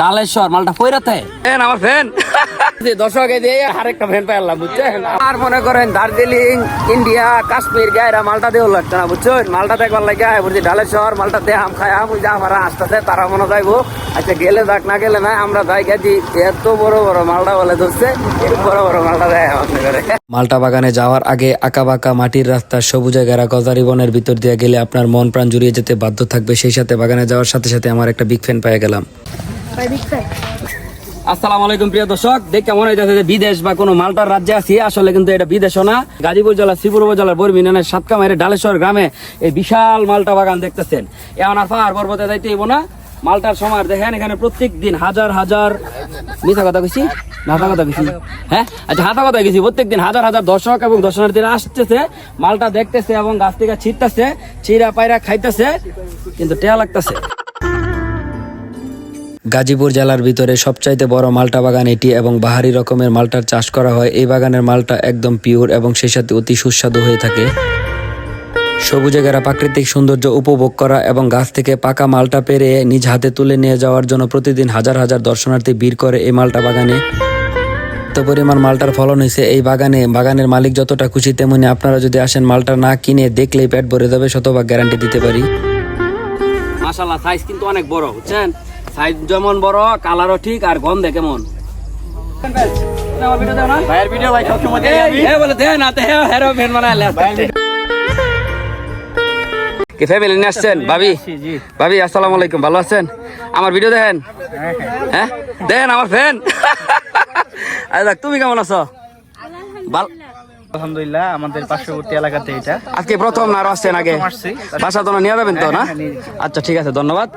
ডালেশ্বর মালটা ফইরাতে ফ্যান আমার ফ্যান। দর্শক এই যে আরেকটা ফ্যান পাইলাম বুঝছেন? আর মনে করেন দার্জিলিং ইন্ডিয়া কাশ্মীর গায়রা মালটা দেও লাগছে না বুঝছেন? মালটা দেখবার লাগে বলছি ডালেশ্বর মালটা আম খাই আম যে আমার আসতেছে তারা মনে যাইবো আচ্ছা গেলে যাক না গেলে না আমরা যাই গেছি এত বড় বড় মালটা বলে ধরছে বড় বড় মালটা দেয় আমাদের মালটা বাগানে যাওয়ার আগে আঁকা আঁকাবাঁকা মাটির রাস্তা সবুজে ঘেরা গজারি বনের ভিতর দিয়ে গেলে আপনার মন প্রাণ জুড়িয়ে যেতে বাধ্য থাকবে। সেই সাথে বাগানে যাওয়ার সাথে সাথে আমার একটা বিগ ফ্যান পেয়ে গেলাম। আসসালামু আলাইকুম প্রিয় দর্শক, দেখ কেমন হইতেছে যে বিদেশ বা কোনো মালটার রাজ্যে আছি, আসলে কিন্তু এটা বিদেশও না। গাজীপুর জেলা শ্রীপুর উপজেলার বরমিনানের সাতকামাইয়ের ডালেশ্বর গ্রামে এই বিশাল মালটা বাগান দেখতেছেন। এখন আর পর্বতে যাইতে হইব না। মালটার সময় দেখেন এখানে প্রত্যেক দিন হাজার হাজার মিথ্যা কথা কইছি? হাতা কথা কইছি? হ্যাঁ? আচ্ছা হাতা কথা কইছি। প্রত্যেক দিন হাজার হাজার দর্শক এবং দর্শনার্থীরা আসতেছে। মালটা দেখতেছে এবং গাছ থেকে ছিটতেছে চিরা পায়রা খাইতেছে, কিন্তু টেয়া লাগতেছে। গাজীপুর জেলার ভিতরে সবচাইতে বড় মালটা বাগান এটি এবং বাহারি রকমের মালটার চাষ করা হয়। এই বাগানের মালটা একদম পিওর এবং সেই সাথে অতি সুস্বাদু হয়ে থাকে। সবুজে ঘেরা প্রাকৃতিক সৌন্দর্য উপভোগ করা এবং গাছ থেকে পাকা মালটা পেরে নিজ হাতে তুলে নিয়ে যাওয়ার জন্য প্রতিদিন হাজার হাজার দর্শনার্থী ভিড় করে এই মালটা বাগানে। এত পরিমাণ মালটার ফলন হয়েছে এই বাগানে। বাগানের মালিক যতটা খুশি তেমনি আপনারা যদি আসেন মালটা না কিনে দেখলেই পেট ভরে যাবে, শতভাগ গ্যারান্টি দিতে পারি। মাশাল্লাহ সাইজ কিন্তু অনেক বড়, বুঝছেন? সাইজ যেমন বড় কালারও ঠিক আর গন্ধে কেমন? ভাইয়ের ভিডিও ভাই সবসময় বলে দে না তে হেরো ফ্যান বানাইলে কি ফ্যামিলি নিয়ে আসছেন? ভাবি? ভাবি আসসালামু আলাইকুম ভালো আছেন? আমার ভিডিও দেখেন? হ্যাঁ? দেখেন আমার ফ্যান আরে দেখ তুমি কেমন আছো? আলহামদুলিল্লাহ আমাদের পার্শ্ববর্তী এলাকাতে এটা। আজকে প্রথম না আরও আসছেন আগে। বাসা তো নিয়ে যাবেন তো না? হ্যাঁ, নিয়ে যাচ্ছি। আচ্ছা ঠিক আছে ধন্যবাদ।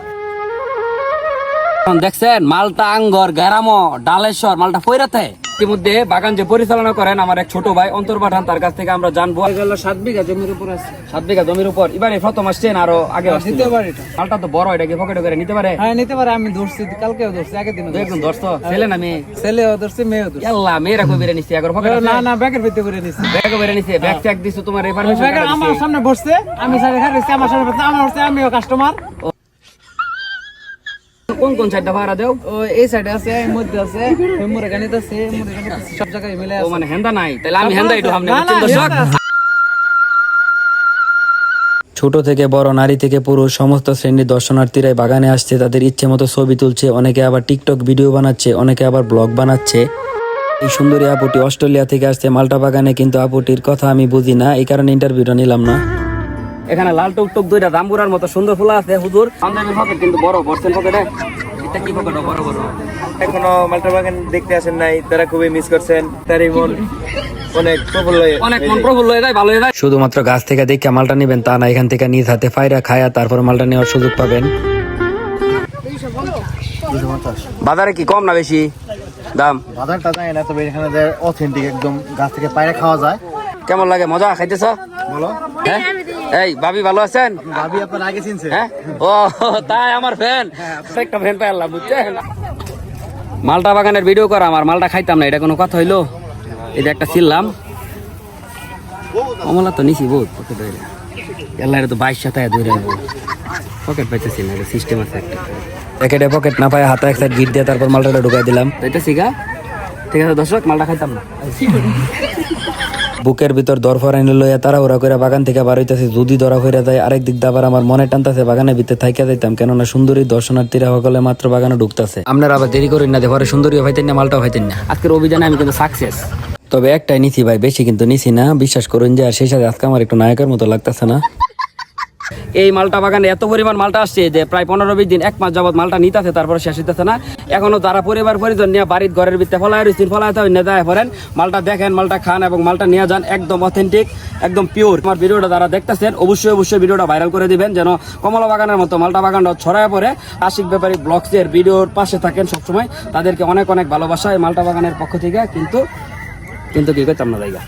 দেখছেন মালটা আঙ্গর গ্যারামো ডালেশ্বর মালটা ফইরাতে। ইতিমধ্যে বাগান যে পরিচালনা করেন আমার এক ছোট ভাই অন্তর পাঠান তার কাছ থেকে আমরা জানব। সাত বিঘা জমির উপর আছে। সাত বিঘা জমির উপর। এবারে প্রথম আসছেন আরও আগে আসছেন। নিতে পারে মালটা তো বড় এটা কি পকেটে করে নিতে পারে? হ্যাঁ নিতে পারে আমি ধরছি কালকেও ধরছি আগের দিনও একদম দর্শক ছেলে না মেয়ে? ছেলেও ধরছি মেয়েও ধরছি। আল্লাহ মেয়েরা কই বেড়ে নিচ্ছে এগারো পকেটে না না ব্যাগের ভিতরে করে নিছি। ব্যাগ বেড়ে নিচ্ছে ব্যাগ চেক দিছো তোমার এই আমার সামনে বসছে আমি সাড়ে খাচ্ছি আমার সামনে আমার আমিও কাস্টমার কোন কোন সাইডটা ভাড়া দেও? ও এই সাইডে আছে এই মধ্যে আছে মুরগানিতে আছে মুরগানিতে আছে সব জায়গায় মিলে ও আছে। মানে হেন্দা নাই তাহলে আমি হেন্দা একটু সামনে দর্শক ছোট থেকে বড় নারী থেকে পুরুষ সমস্ত শ্রেণির দর্শনার্থীরাই বাগানে আসছে তাদের ইচ্ছে মতো ছবি তুলছে অনেকে আবার টিকটক ভিডিও বানাচ্ছে অনেকে আবার ব্লগ বানাচ্ছে। এই সুন্দরী আপুটি অস্ট্রেলিয়া থেকে আসছে মাল্টা বাগানে কিন্তু আপুটির কথা আমি বুঝি না এই কারণে ইন্টারভিউটা নিলাম না। এখানে লাল টুক টুক দুইটা দামবুরার মতো সুন্দর ফুল আছে হুজুর। কিন্তু বড় বর্ষেন পকেটে এটা কি পকেট বড় বড়। এখনও মাল্টা বাগান দেখতে আসেন নাই তারা খুবই মিস করছেন। তারই মন অনেক প্রবল অনেক প্রফুল্ল যায় ভালো শুধুমাত্র গাছ থেকে দেখে মালটা নেবেন তা না এখান থেকে নিজ হাতে ফাইরা খায়া তারপর মালটা নেওয়ার সুযোগ পাবেন। বাজারে কি কম না বেশি দাম? বাজারটা জানি না তবে এখানে অথেন্টিক একদম গাছ থেকে পায়রা খাওয়া যায়। কেমন লাগে? মজা? খাইতেছ? বলো। হ্যাঁ? এই ভাবি ভালো আছেন? ভাবি আপনার আগে চিনছে। হ্যাঁ? ও তাই আমার ফ্যান। একটা ফ্যান পাইলাম বুঝছেন? মালটা বাগানের ভিডিও করা আমার মালটা খাইতাম না এটা কোনো কথা হইল? এটা একটা ছিললাম। অমলা তো নিছি বহুত পকেট হইলে এল্লা তো বাইশ সাথে ধরে পকেট পাইতেছি না এটা সিস্টেম আছে একটা। প্যাকেটে পকেট না পায় হাতে এক সাইড গিট দিয়ে তারপর মালটাটা ঢুকাই দিলাম। তো এটা শিখা ঠিক আছে দর্শক মালটা খাইতাম না। বুকের ভিতর দর ফরাইনে লইয়া তারা ওরা করে বাগান থেকে বার হইতেছে যদি ধরা হয়ে যায় আরেক দিক দাবার আমার মনে টানতেছে বাগানের ভিতরে থাইকা যাইতাম কেননা সুন্দরী দর্শনার্থীরা সকলে মাত্র বাগানে ঢুকতেছে। আপনারা আবার দেরি করেন না দেখো সুন্দরী ভাইতেন না মালটাও ভাইতেন না। আজকের অভিযানে আমি কিন্তু সাকসেস তবে একটাই নিছি ভাই বেশি কিন্তু নিছি না বিশ্বাস করুন যে আর সেই সাথে আজকে আমার একটু নায়কের মতো লাগতেছে না। এই মালটা বাগানে এত পরিমাণ মালটা আসছে যে প্রায় পনেরো বিশ দিন, এক মাস যাবত মালটা নিতেছে, তারপরে শেষ হইতেছে না। এখনও তারা পরিবার পরিজন নিয়ে বাড়ির ঘরের ভিতরে ফলায় রয়েছেন ফলাইতে নিয়ে যায় পড়েন মালটা দেখেন, মালটা খান এবং মালটা নিয়ে যান, একদম অথেন্টিক একদম পিওর আমার ভিডিওটা যারা দেখতেছেন, অবশ্যই অবশ্যই ভিডিওটা ভাইরাল করে দিবেন যেন কমলা বাগানের মতো মালটা বাগানটা ছড়ায় পড়ে। আশিক ব্যাপারী ব্লগসের ভিডিওর পাশে থাকেন সবসময়। তাদেরকে অনেক অনেক ভালোবাসা এই মালটা বাগানের পক্ষ থেকে। কিন্তু কিন্তু কি করতাম না জায়গা?